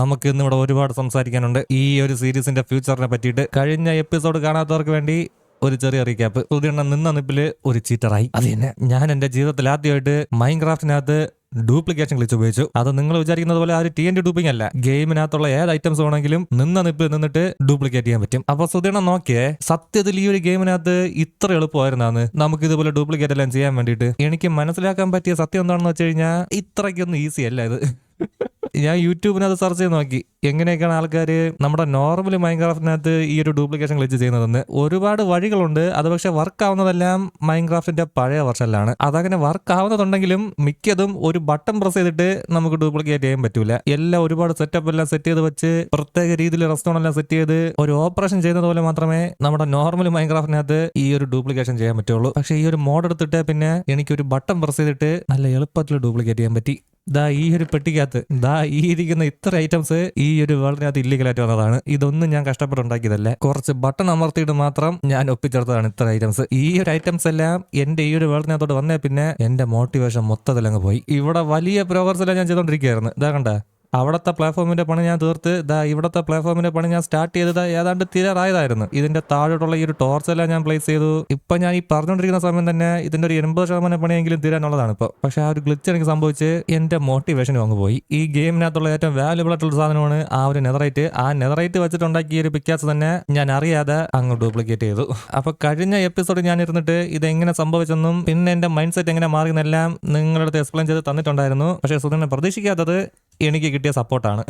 നമുക്ക് ഇന്ന് ഇവിടെ ഒരുപാട് സംസാരിക്കാനുണ്ട്. ഈ ഒരു സീരീസിന്റെ ഫ്യൂച്ചറിനെ പറ്റിയിട്ട് കഴിഞ്ഞ എപ്പിസോഡ് കാണാത്തവർക്ക് വേണ്ടി ഒരു ചെറിയ റീക്യാപ്പ് പുതിയ നിന്ന നിപ്പിൽ ഒരു ചീറ്ററായി. അത് തന്നെ. ഞാൻ എന്റെ ജീവിതത്തിൽ ആദ്യമായിട്ട് മൈൻക്രാഫ്റ്റിനകത്ത് ഡ്യൂപ്ലിക്കേഷൻ ഗ്ലിച്ച് ഉപയോഗിച്ചു. അത് നിങ്ങൾ വിചാരിക്കുന്നത് പോലെ ആ ഒരു ടി എൻ ഡി ഡൂപ്പിംഗ് അല്ല. ഗെയിമിനകത്തുള്ള ഏത് ഐറ്റംസ് വേണമെങ്കിലും നിന്ന നിപ്പിൽ നിന്നിട്ട് ഡ്യൂപ്ലിക്കേറ്റ് ചെയ്യാൻ പറ്റും. അപ്പൊ സുധീണം നോക്കിയേ സത്യത്തിൽ ഈ ഒരു ഗെയിമിനകത്ത് ഇത്ര എളുപ്പമായിരുന്നാണ് നമുക്ക് ഇതുപോലെ ഡ്യൂപ്ലിക്കേറ്റ് എല്ലാം ചെയ്യാൻ വേണ്ടിയിട്ട് എനിക്ക് മനസ്സിലാക്കാൻ പറ്റിയ സത്യം എന്താണെന്ന് വെച്ച് കഴിഞ്ഞാൽ ഇത്രയ്ക്കൊന്നും ഈസി അല്ല ഇത്. ഞാൻ യൂട്യൂബിനകത്ത് സെർച്ച് ചെയ്ത് നോക്കി. എങ്ങനെയൊക്കെയാണ് ആൾക്കാർ നമ്മുടെ നോർമൽ മൈൻക്രാഫ്റ്റിനകത്ത് ഈ ഒരു ഡ്യൂപ്ലിക്കേഷൻ ക്ലിച്ച് ചെയ്യുന്നതെന്ന്. ഒരുപാട് വഴികളുണ്ട്. അത് പക്ഷേ വർക്ക് ആവുന്നതെല്ലാം മൈൻക്രാഫ്റ്റിന്റെ പഴയ വെർഷനിലാണ് അതങ്ങനെ വർക്ക് ആവുന്നതുണ്ടെങ്കിലും മിക്കതും ഒരു ബട്ടൺ പ്രസ് ചെയ്തിട്ട് നമുക്ക് ഡ്യൂപ്ലിക്കേറ്റ് ചെയ്യാൻ പറ്റൂല. എല്ലാം ഒരുപാട് സെറ്റപ്പ് എല്ലാം സെറ്റ് ചെയ്ത് വെച്ച് പ്രത്യേക രീതിയിൽ റെസ്റ്റോറന്റ് എല്ലാം സെറ്റ് ചെയ്ത് ഒരു ഓപ്പറേഷൻ ചെയ്യുന്നത് പോലെ മാത്രമേ നമ്മുടെ നോർമൽ മൈൻക്രാഫ്റ്റിനകത്ത് ഈ ഒരു ഡ്യൂപ്ലിക്കേഷൻ ചെയ്യാൻ പറ്റുള്ളൂ. പക്ഷേ ഈ ഒരു മോഡ് എടുത്തിട്ട് പിന്നെ എനിക്ക് ഒരു ബട്ടൺ പ്രസ് ചെയ്തിട്ട് നല്ല എളുപ്പത്തിൽ ഡ്യൂപ്ലിക്കേറ്റ് ചെയ്യാൻ പറ്റി. ദാ ഈ ഒരു പെട്ടിക്കകത്ത് ദാ ഈ ഇരിക്കുന്ന ഇത്ര ഐറ്റംസ് ഈ ഒരു വേൾഡിനകത്ത് ഇല്ലീഗലായിട്ട് വന്നതാണ്. ഇതൊന്നും ഞാൻ കഷ്ടപ്പെട്ടുണ്ടാക്കിയതല്ല. കുറച്ച് ബട്ടൺ അമർത്തിയിട്ട് മാത്രം ഞാൻ ഒപ്പിച്ചെടുത്തതാണ് ഇത്ര ഐറ്റംസ് ഈ ഒരു ഐറ്റംസ് എല്ലാം എന്റെ ഈ ഒരു വേൾഡിനകത്തോട്ട് വന്നേ പിന്നെ എന്റെ മോട്ടിവേഷൻ മൊത്തത്തിൽ അങ്ങ് പോയി. ഇവിടെ വലിയ പ്രോഗ്രസ് എല്ലാം ഞാൻ ചെയ്തോണ്ടിരിക്കുകയായിരുന്നു. ഇതാ കണ്ട? അവിടുത്തെ പ്ലാറ്റ്ഫോമിന്റെ പണി ഞാൻ തീർത്ത്. ദാ ഇവിടുത്തെ പ്ലാറ്റ്ഫോമിന്റെ പണി ഞാൻ സ്റ്റാർട്ട് ചെയ്തത് ഏതാണ്ട് തീരാറായതായിരുന്നു. ഇതിന്റെ താഴോട്ടുള്ള ഈ ഒരു ടോർച്ച് എല്ലാം ഞാൻ പ്ലേസ് ചെയ്തു. ഇപ്പൊ ഞാൻ ഈ പറഞ്ഞുകൊണ്ടിരിക്കുന്ന സമയം തന്നെ ഇതിന്റെ ഒരു എൺപത് ശതമാനം പണിയെങ്കിലും തീരാനുള്ളതാണ് ഇപ്പോൾ പക്ഷെ ആ ഒരു ഗ്ലിച്ച് എനിക്ക് സംഭവിച്ച് എന്റെ മോട്ടിവേഷൻ അങ്ങ് പോയി. ഈ ഗെയിമിനകത്തുള്ള ഏറ്റവും വാല്യുബിൾ ആയിട്ടുള്ള സാധനമാണ് ആ ഒരു നെതറൈറ്റ് ആ നെതറൈറ്റ് വെച്ചിട്ടുണ്ടാക്കിയ ഒരു പിക്കാസ് തന്നെ ഞാൻ അറിയാതെ അങ്ങ് ഡ്യൂപ്ലിക്കേറ്റ് ചെയ്തു. അപ്പൊ കഴിഞ്ഞ എപ്പിസോഡ് ഞാൻ ഇരുന്നിട്ട് ഇത് എങ്ങനെ സംഭവിച്ചെന്നും പിന്നെ എന്റെ മൈൻഡ് സെറ്റ് എങ്ങനെ മാറിയെന്നെല്ലാം നിങ്ങളുടെ അടുത്ത് എക്സ്പ്ലെയിൻ ചെയ്ത് തന്നിട്ടുണ്ടായിരുന്നു. പക്ഷെ സുധനെ പ്രതീക്ഷിക്കാത്തത് എനിക്ക് കിട്ടിയ സപ്പോർട്ടാണ്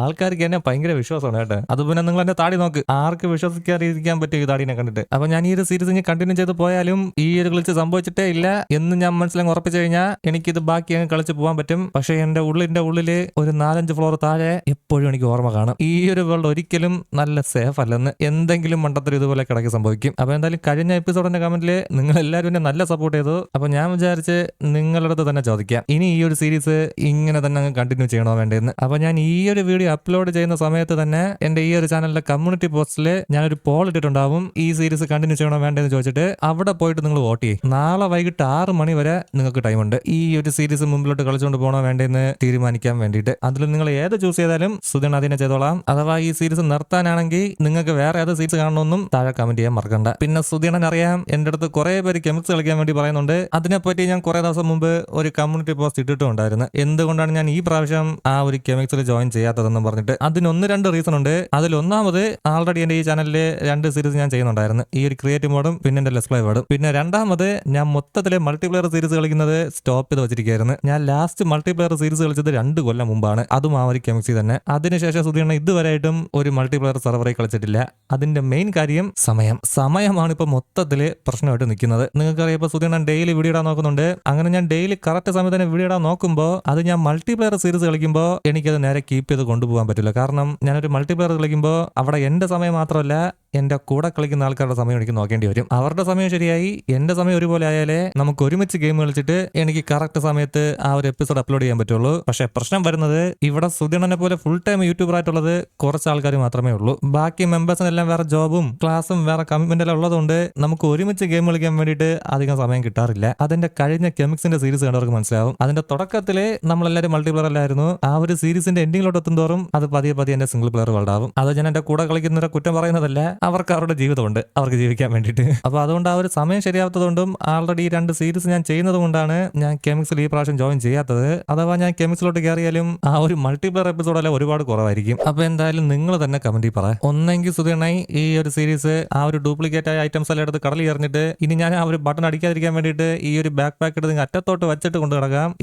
ആൾക്കാർക്ക് എന്നെ ഭയങ്കര വിശ്വാസമാണ് കേട്ടോ. അത് പിന്നെ നിങ്ങൾ എന്റെ താടി നോക്ക്. ആർക്ക് വിശ്വസിക്കാതിരിക്കാൻ പറ്റും ഈ താടിനെ കണ്ടിട്ട്. അപ്പൊ ഞാൻ ഈ ഒരു സീരീസ് ഇനി കണ്ടിന്യൂ ചെയ്ത് പോയാലും ഈ ഒരു കളിച്ച് സംഭവിച്ചിട്ടേ ഇല്ല എന്ന് ഞാൻ മനസ്സിലങ്ങ് ഉറപ്പിച്ചു കഴിഞ്ഞാൽ എനിക്കിത് ബാക്കി അങ്ങ് കളിച്ച് പോകാൻ പറ്റും. പക്ഷെ എന്റെ ഉള്ളിന്റെ ഉള്ളിൽ ഒരു നാലഞ്ച് ഫ്ലോർ താഴെ എപ്പോഴും എനിക്ക് ഓർമ്മ കാണും. ഈ ഒരു വേൾഡ് ഒരിക്കലും നല്ല സേഫ് അല്ലെന്ന് എന്തെങ്കിലും മണ്ടത്തിൽ ഇതുപോലെ കിടക്കി സംഭവിക്കും. അപ്പൊ എന്തായാലും കഴിഞ്ഞ എപ്പിസോഡിന്റെ കമന്റിൽ നിങ്ങൾ എല്ലാവരും എന്നെ നല്ല സപ്പോർട്ട് ചെയ്തു. അപ്പൊ ഞാൻ വിചാരിച്ച് നിങ്ങളുടെ അടുത്ത് തന്നെ ചോദിക്കാം. ഇനി ഈ ഒരു സീരീസ് ഇങ്ങനെ തന്നെ അങ്ങ് കണ്ടിന്യൂ ചെയ്യണോ വേണ്ടതെന്ന് അപ്പൊ ഞാൻ ഈ ഒരു വീഡിയോ അപ്ലോഡ് ചെയ്യുന്ന സമയത്ത് തന്നെ എന്റെ ഈ ഒരു ചാനലിലെ കമ്മ്യൂണിറ്റി പോസ്റ്റിൽ ഞാനൊരു പോൾ ഇട്ടിട്ടുണ്ടാവും. ഈ സീരീസ് കണ്ടിന്യൂ ചെയ്യണോ വേണ്ടെന്ന് ചോദിച്ചിട്ട് അവിടെ പോയിട്ട് നിങ്ങൾ വോട്ട് ചെയ്യും. നാളെ വൈകിട്ട് ആറ് മണി വരെ നിങ്ങൾക്ക് ടൈമുണ്ട് ഈ ഒരു സീരീസ് മുമ്പിലോട്ട് കളിച്ചുകൊണ്ട് പോകണോ വേണ്ടെന്ന് തീരുമാനിക്കാൻ വേണ്ടിയിട്ട്. അതിൽ നിങ്ങൾ ഏത് ചൂസ് ചെയ്താലും സുധൻ അതിനെ ചെയ്തോളാം. അഥവാ ഈ സീരീസ് നിർത്താനാണെങ്കിൽ നിങ്ങൾക്ക് വേറെ ഏത് സീരീസ് കാണണമെന്നും താഴെ കമന്റ് ചെയ്യാൻ മറക്കണ്ട. പിന്നെ സുധീണൻ അറിയാം എന്റെ അടുത്ത് കുറെ പേര് കെമിക്സ് കളിക്കാൻ വേണ്ടി പറയുന്നുണ്ട്. അതിനെപ്പറ്റി ഞാൻ കുറെ ദിവസം മുമ്പ് ഒരു കമ്മ്യൂണിറ്റി പോസ്റ്റ് ഇട്ടിട്ടുണ്ടായിരുന്നു. എന്തുകൊണ്ടാണ് ഞാൻ ഈ പ്രാവശ്യം ആ ഒരു കെമിക്സിൽ ജോയിൻ ചെയ്യാത്തതെന്ന് പറഞ്ഞിട്ട് അതിനൊന്ന് രണ്ട് റീസൺ ഉണ്ട്. അതിൽ ഒന്നാമത് ആൾറെഡി എന്റെ ഈ ചാനലിലെ രണ്ട് സീരീസ് ഞാൻ ചെയ്യുന്നുണ്ടായിരുന്നു. ഈ ഒരു ക്രിയേറ്റീവ് മോഡും പിന്നെ എന്റെ ലെസ് മോഡും പിന്നെ രണ്ടാമത് ഞാൻ മൊത്തത്തിലെ മൾട്ടിപ്ലെയർ സീരീസ് കളിക്കുന്നത് സ്റ്റോപ്പ് ചെയ്ത് വെച്ചിരിക്കുകയായിരുന്നു. ഞാൻ ലാസ്റ്റ് മൾട്ടിപ്ലെയർ സീരീസ് കളിച്ചത് രണ്ട് കൊല്ലം മുമ്പാണ്. അതും ആ ഒരു കെമിക്സി തന്നെ. അതിനുശേഷം സുധീണ ഇതുവരെയായിട്ടും ഒരു മൾട്ടിപ്ലെയർ സെർവറിൽ കളിച്ചിട്ടില്ല. അതിന്റെ മെയിൻ കാര്യം സമയം. സമയമാണ് ഇപ്പൊ മൊത്തത്തിൽ പ്രശ്നമായിട്ട് നിൽക്കുന്നത്. നിങ്ങൾക്കറിയാം ഇപ്പൊ സുധീണൻ ഡെയിലി വീഡിയോ ഇടാൻ നോക്കുന്നുണ്ട്. അങ്ങനെ ഞാൻ ഡെയിലി കറക്റ്റ് സമയത്ത് തന്നെ വീഡിയോ ഇടാൻ നോക്കുമ്പോൾ അത് ഞാൻ മൾട്ടിപ്ലെയർ സീരീസ് കളിക്കുമ്പോൾ എനിക്കത് നേരെ കീപ്പ് ചെയ്ത് കൊണ്ടുപോകാൻ പറ്റില്ല. കാരണം ഞാനൊരു മൾട്ടിപ്ലെയർ കളിക്കുമ്പോൾ അവിടെ എന്റെ സമയം മാത്രമല്ല എന്റെ കൂടെ കളിക്കുന്ന ആൾക്കാരുടെ സമയം എനിക്ക് നോക്കേണ്ടി വരും. അവരുടെ സമയം ശരിയായി എന്റെ സമയം ഒരുപോലെ ആയാലേ നമുക്ക് ഒരുമിച്ച് ഗെയിം കളിച്ചിട്ട് എനിക്ക് കറക്റ്റ് സമയത്ത് ആ ഒരു എപ്പിസോഡ് അപ്ലോഡ് ചെയ്യാൻ പറ്റുള്ളൂ. പക്ഷേ പ്രശ്നം വരുന്നത് ഇവിടെ സുധീണനെ പോലെ ഫുൾ ടൈം യൂട്യൂബർ ആയിട്ടുള്ളത് കുറച്ച് ആൾക്കാർ മാത്രമേ ഉള്ളൂ. ബാക്കി മെമ്പേഴ്സിനെല്ലാം വേറെ ജോബും ക്ലാസും വേറെ കമ്മിറ്റ്മെന്റ് എല്ലാം ഉള്ളതുകൊണ്ട് നമുക്ക് ഒരുമിച്ച് ഗെയിം കളിക്കാൻ വേണ്ടിയിട്ട് അധികം സമയം കിട്ടാറില്ല. അതിന്റെ കഴിഞ്ഞ കെമിക്സിന്റെ സീരീസ് കണ്ടവർക്ക് മനസ്സിലാവും. അതിന്റെ തുടക്കത്തിൽ നമ്മളെല്ലാവരും മൾട്ടിപ്ലെയർ അല്ലായിരുന്നു. ആ ഒരു സീരീസിന്റെ എൻഡിങ്ങിലോട്ട് എത്തുന്തോറും അത് പതിയെ പതിയെ എന്റെ സിംഗിൾ പ്ലെയർ വേൾഡ് ആവും. അത് ഞാൻ എന്റെ കൂടെ കളിക്കുന്നവരെ കുറ്റം പറയുന്നതല്ല. അവർക്ക് അവരുടെ ജീവിതമുണ്ട്. അവർക്ക് ജീവിക്കാൻ വേണ്ടിയിട്ട്. അപ്പോൾ അതുകൊണ്ട് ആ ഒരു സമയം ശരിയാവാത്തതുകൊണ്ടും ആൾറെഡി ഈ രണ്ട് സീരീസ് ഞാൻ ചെയ്യുന്നത് കൊണ്ടാണ് ഞാൻ കെമിക്സിൽ ഈ പ്രാവശ്യം ജോയിൻ ചെയ്യാത്തത്. അഥവാ ഞാൻ കെമിക്സിലോട്ട് കയറിയാലും ആ ഒരു മൾട്ടിപ്ലെയർ എപ്പിസോഡെല്ലാം ഒരുപാട് കുറവായിരിക്കും. അപ്പോൾ എന്തായാലും നിങ്ങൾ തന്നെ കമന്റിൽ പറ. ഒന്നെങ്കിൽ സുധീണായി ഈ ഒരു സീരീസ് ആ ഒരു ഡ്യൂപ്ലിക്കേറ്റ് ആയ ഐറ്റംസ് എല്ലാം എടുത്ത് കടലിൽ എറിഞ്ഞിട്ട് ഇനി ഞാൻ ആ ഒരു ബട്ടൺ അടിക്കാതിരിക്കാൻ വേണ്ടിയിട്ട് ഈ ഒരു ബാക്ക് പാക്ക് എടുത്ത് അറ്റത്തോട്ട് വെച്ചിട്ട് കൊണ്ടു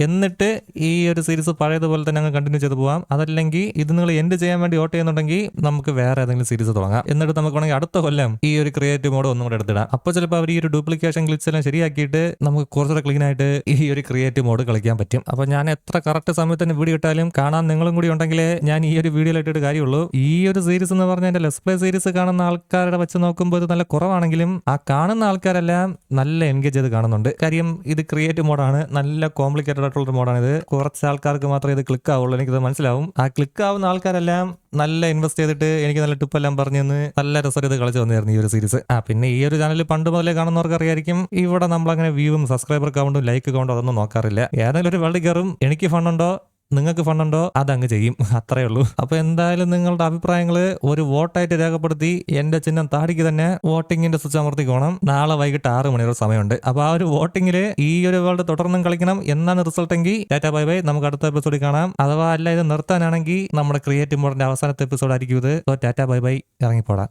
എന്നിട്ട് ഈ ഒരു സീരീസ് പഴയതുപോലെ തന്നെ അങ്ങ് കണ്ടിന്യൂ ചെയ്ത് പോവാം. അതല്ലെങ്കിൽ ഇത് നിങ്ങൾ എൻഡ് ചെയ്യാൻ വേണ്ടി ഓട്ട് ചെയ്യുന്നുണ്ടെങ്കിൽ നമുക്ക് വേറെ ഏതെങ്കിലും സീരീസ് തുടങ്ങാം. എന്നിട്ട് നമുക്ക് വേണമെങ്കിൽ അടുത്ത കൊല്ലം ഈ ഒരു ക്രിയേറ്റീവ് മോഡ് ഒന്നും കൂടെ എടുത്തിടാം. അപ്പോൾ ചിലപ്പോൾ അവർ ഈ ഒരു ഡ്യൂപ്ലിക്കേഷൻ ഗ്ലിച്ച് എല്ലാം ശരിയാക്കിയിട്ട് നമുക്ക് കുറച്ചുകൂടെ ക്ലീൻ ആയിട്ട് ഈ ഒരു ക്രിയേറ്റീവ് മോഡ് കളിക്കാൻ പറ്റും. അപ്പോൾ ഞാൻ എത്ര കറക്റ്റ് സമയത്ത് തന്നെ വീഡിയോ ഇട്ടാലും കാണാൻ നിങ്ങളും കൂടി ഉണ്ടെങ്കിലേ ഞാൻ ഈ ഒരു വീഡിയോ ഇട്ടിട്ട് കാര്യമുള്ളൂ. ഈ ഒരു സീരീസ് എന്ന് പറഞ്ഞാൽ എന്റെ ലെസ് പ്ലേ സീരീസ് കാണുന്ന ആൾക്കാരുടെ വെച്ച് നോക്കുമ്പോൾ ഇത് നല്ല കുറവാണെങ്കിലും ആ കാണുന്ന ആൾക്കാരെല്ലാം നല്ല എൻഗേജ് ചെയ്ത് കാണുന്നുണ്ട്. കാര്യം ഇത് ക്രിയേറ്റീവ് മോഡാണ് നല്ല കോംപ്ലിക്കേറ്റഡ് ആയിട്ടുള്ള മോഡാണ് ഇത്. കുറച്ച് ആൾക്കാർക്ക് മാത്രമേ ഇത് ക്ലിക്ക് ആവുള്ളൂ. എനിക്കിത് മനസ്സിലാവും. ആ ക്ലിക്ക് ആവുന്ന ആൾക്കാരെല്ലാം നല്ല ഇൻവെസ്റ്റ് ചെയ്തിട്ട് എനിക്ക് നല്ല ടിപ്പ് എല്ലാം പറഞ്ഞു തന്ന് നല്ല രസം ഇത് കളിച്ച് വന്നായിരുന്നു ഈ ഒരു സീരീസ് ആ പിന്നെ ഈ ഒരു ചാനൽ പണ്ട് മുതലേ കാണുന്നവർക്ക് അറിയായിരിക്കും ഇവിടെ നമ്മൾ അങ്ങനെ വ്യൂവും സബ്സ്ക്രൈബർ കൗണ്ടും ലൈക്ക് കൗണ്ടും അതൊന്നും നോക്കാറില്ല. ഏതെങ്കിലും ഒരു വെള്ളി കയറും. എനിക്ക് ഫണ്ടുണ്ടോ നിങ്ങൾക്ക് ഫണ്ടുണ്ടോ അതങ്ങ് ചെയ്യും. അത്രേ ഉള്ളൂ. അപ്പൊ എന്തായാലും നിങ്ങളുടെ അഭിപ്രായങ്ങൾ ഒരു വോട്ടായിട്ട് രേഖപ്പെടുത്തി എന്റെ ചിഹ്നം താടിക്ക് തന്നെ വോട്ടിങ്ങിന്റെ സ്വിച്ച് അമർത്തിക്കോണം നാളെ വൈകിട്ട് ആറ് മണി വരെ സമയമുണ്ട്. അപ്പൊ ആ ഒരു വോട്ടിങ്ങിൽ ഈ ഒരു വേൾഡ് തുടർന്നും കളിക്കണം എന്നാണ് റിസൾട്ട് എങ്കിൽ ഡാറ്റാ ബൈ ബൈ. നമുക്ക് അടുത്ത എപ്പിസോഡിൽ കാണാം. അഥവാ അല്ല ഇത് നിർത്താനാണെങ്കിൽ നമ്മുടെ ക്രിയേറ്റീവ് മോഡിന്റെ അവസാനത്തെ എപ്പിസോഡ് ആയിരിക്കും ഇത്. Tata bye bye. ഇറങ്ങിപ്പോടാം.